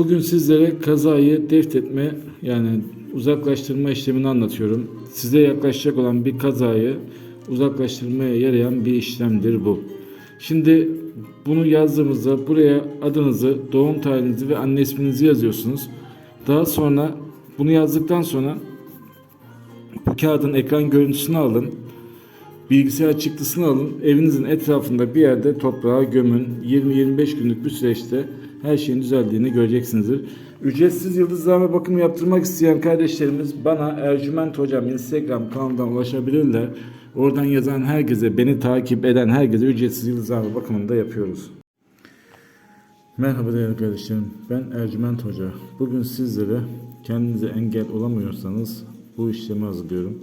Bugün sizlere kazayı deftetme yani uzaklaştırma işlemini anlatıyorum. Size yaklaşacak olan bir kazayı uzaklaştırmaya yarayan bir işlemdir bu. Şimdi bunu yazdığımızda buraya adınızı, doğum tarihinizi ve anne isminizi yazıyorsunuz. Daha sonra bunu yazdıktan sonra bu kağıdın ekran görüntüsünü alın. Bilgisayar çıktısını alın. Evinizin etrafında bir yerde toprağa gömün. 20-25 günlük bir süreçte her şeyin düzeldiğini göreceksinizdir. Ücretsiz yıldızlama bakımı yaptırmak isteyen kardeşlerimiz bana Ercüment Hocam Instagram kanalından ulaşabilirler. Oradan yazan herkese, beni takip eden herkese ücretsiz yıldızlama bakımını da yapıyoruz. Merhaba değerli kardeşlerim. Ben Ercüment Hoca. Bugün sizlere kendinize engel olamıyorsanız bu işlemi hazırlıyorum.